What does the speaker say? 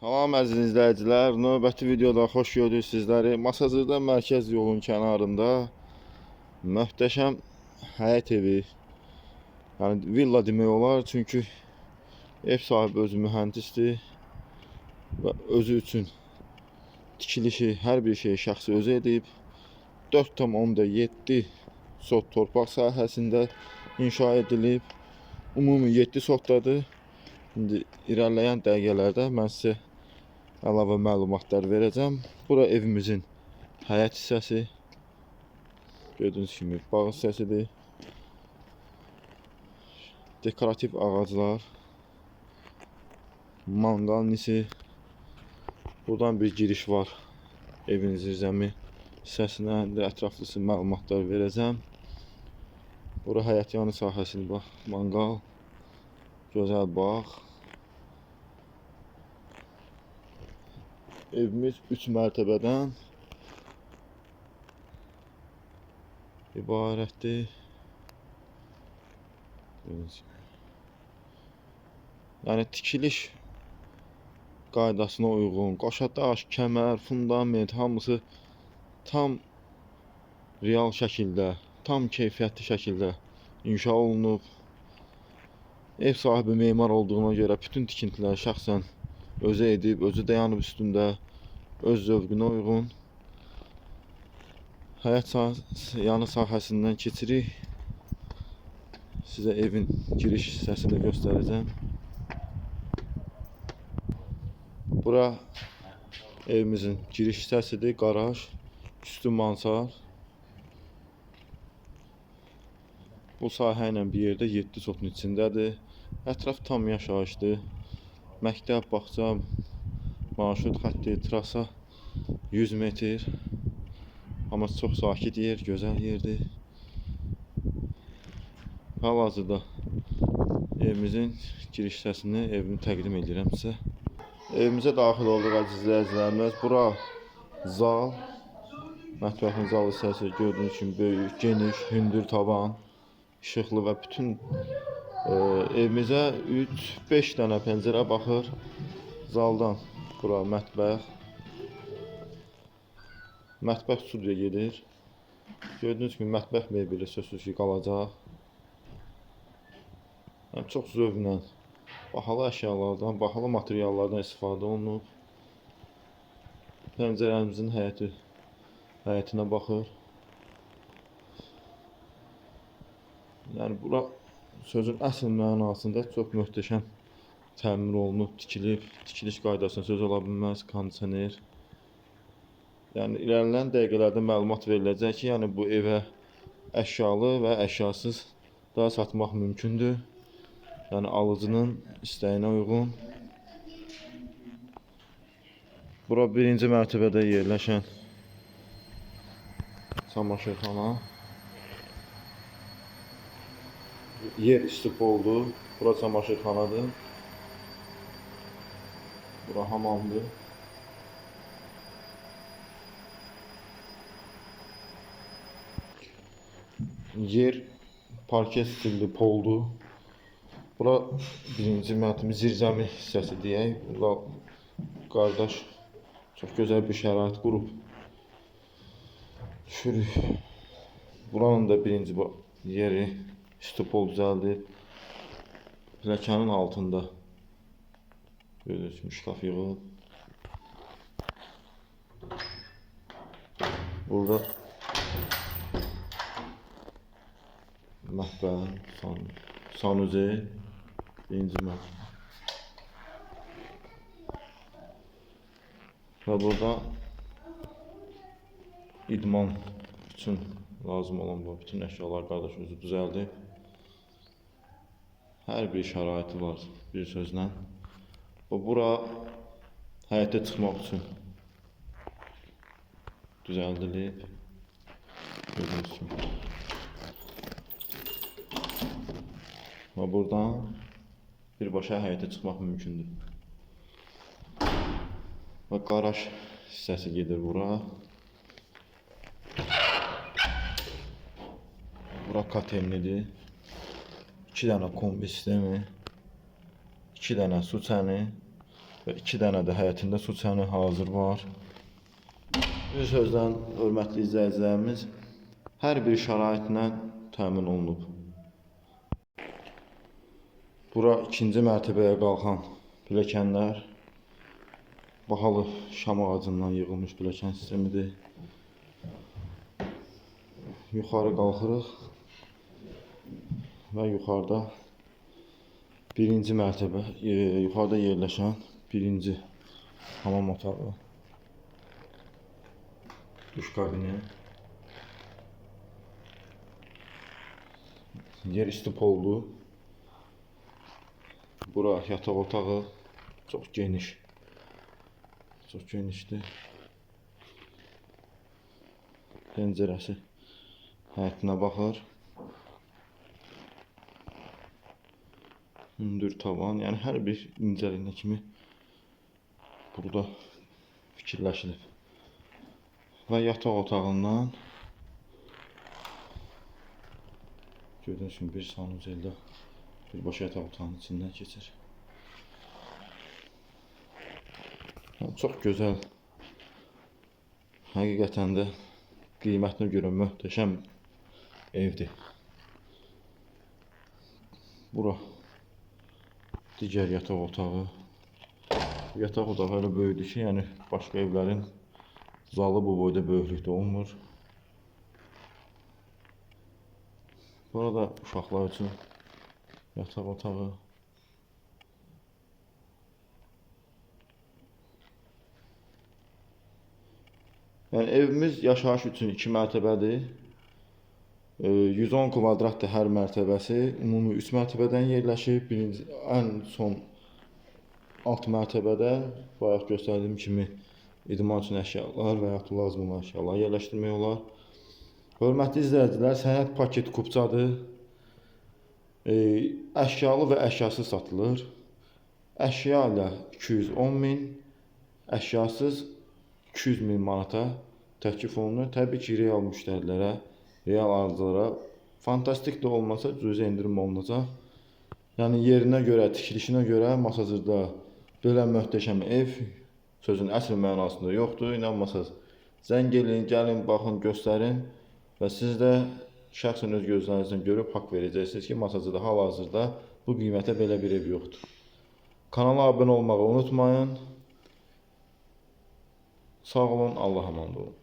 Salam əziz izləyicilər, növbəti videoda xoş gördük sizləri. Masazırda mərkəz yolun kənarında möhtəşəm həyət evi. Yəni villa demək olar, çünki ev sahibi özü mühəndisdir və özü üçün tikilişi, hər bir şeyi şəxsi özü edib. 4,7 sot torpaq sahəsində inşa edilib. Ümumi 7 sotdadır. İndi irəliləyən dəqiqələrdə mən sizə əlavə məlumatlar verəcəm. Bura evimizin həyət hissəsi. Gördüyünüz kimi bağ hissəsidir. Dekorativ ağaclar. Manqal nisi. Buradan bir giriş var. Evin zirzəmi hissəsinə də ətraflısı məlumatlar verəcəm. Bura həyət yanı sahəsidir bax. Manqal. Gözəl bağ. Evimiz 3 mərtəbədən ibarətdir. Yəni tikiliş qaydasına uyğun, qoşa daş, kəmər, fundament hamısı tam real şəkildə, tam keyfiyyətli şəkildə inşa olunub. Ev sahibi memar olduğuna görə bütün tikintilər şəxsən özü edib, özü dayanıb üstündə, öz zövqünə uyğun. Həyat yanı sahəsindən keçirik. Sizə evin giriş hissəsini göstərəcəm. Bura evimizin giriş hissəsidir, qaraj, üstü mansar. Bu sahə ilə bir yerdə 7 sotun içindədir. Ətraf tam yaşayışdır. Məktəb, bağça, marşrut xətti, trasa 100 metr. Amma çox sakit yer, gözəl yerdir. Hal-hazırda evimizin giriş hissəsini evimi təqdim edirəm sizə. Evimizə daxil olduq əziz. Bura zal, mətbəxin zal hissəsi gördüyünüz kimi böyük, geniş, hündür tavan, işıqlı və bütün evimizə 3-5 dənə pəncərə baxır. Zaldan bura mətbəx. Mətbəx studiya gedir. Gördüyünüz kimi mətbəx mebeli sözsüz ki qalacaq. Yəni çox zövqlə bahalı əşyalardan, bahalı materiallardan istifadə olunub. Pəncərəmizin həyəti həyətinə baxır. Yəni bura sözün əsl mənasında çox möhtəşəm təmir olunub, tikilib, tikiliş qaydasına söz ola bilməz, kondisioner. Yəni irəliləyən dəqiqələrdə məlumat veriləcək ki, yəni bu evə əşyalı və əşyasız da satmaq mümkündür. Yəni alıcının istəyinə uyğun. Bura birinci mərtəbədə yerləşən çamaşırxana. Yer üstü poldur. Bura çamaşırxanadır. Bura hamamdır. Yer parke stilli poldur. Bura birinci mərtəbə zirzəmi hissəsi deyək. Burada qardaş çox gözəl bir şərait qurub. Düşürük. Buranın da birinci yeri üstü pol düzəldib. Pilləkənin altında görürsünüz kimi yığılıb. Burada mətbəx, san, sanuzel, birinci mətbəx. Və burada idman üçün lazım olan bu bütün əşyalar qardaş özü düzəldib. Hər bir şəraiti var bir sözlə. Və bura həyətə çıxmaq üçün düzəldilib. Kimi. Və buradan birbaşa həyətə çıxmaq mümkündür. Və qaraj hissəsi gedir bura. Bura katemlidir. 2 dənə kombi sistemi, 2 dənə su çəni, və 2 dənə də həyətində su çəni hazır var. Bir sözlə hörmətli izləyicilərimiz hər bir şəraitlə təmin olunub. Bura ikinci mərtəbəyə qalxan pilləkənlər bahalı şam ağacından yığılmış pilləkən sistemidir. Yuxarı qalxırıq və yuxarıda birinci mərtəbə, e, yuxarıda yerləşən birinci hamam otağı, duş kabini, yer üstü poldu. Bura yataq otağı çox geniş. Çox genişdir. Pəncərəsi həyətinə baxır. Hündür tavan, yəni hər bir incəliyinə kimi burada fikirləşilib. Və yataq otağından gördüyünüz kimi bir sanuzeldə birbaşa yataq otağının içindən keçir. Çox gözəl. Həqiqətən də qiymətinə görə möhtəşəm evdir. Bura digər yataq otağı. Yataq otağı elə böyükdür ki, yəni başqa evlərin zalı bu boyda böyüklükdə olmur. Burada uşaqlar üçün yataq otağı. Yəni evimiz yaşayış üçün 2 mərtəbədir. Ee, 110 kvadratdır hər mərtəbəsi. Ümumi 3 mərtəbədən yerləşib. Birinci ən son alt mərtəbədə bayaq göstərdiyim kimi idman üçün əşyalar və ya lazım olan əşyalar yerləşdirmək olar. Hörmətli izləyicilər, sənəd paket kupçadır. E, əşyalı və əşyasız satılır. Əşya ilə 210 min, əşyasız 200 min manata təklif olunur. Təbii ki, real müştərilərə, real alıcılara fantastik də olmasa cüzi endirim olunacaq. Yəni yerinə görə, tikilişinə görə Masazırda belə möhtəşəm ev sözün əsl mənasında yoxdur. İnanmasanız zəng eləyin, gəlin, baxın, göstərin və siz də şəxsən öz gözlərinizlə görüb haqq verəcəksiniz ki, Masazırda hal-hazırda bu qiymətə belə bir ev yoxdur. Kanala abunə olmağı unutmayın. Sağ olun, Allah amanında olun.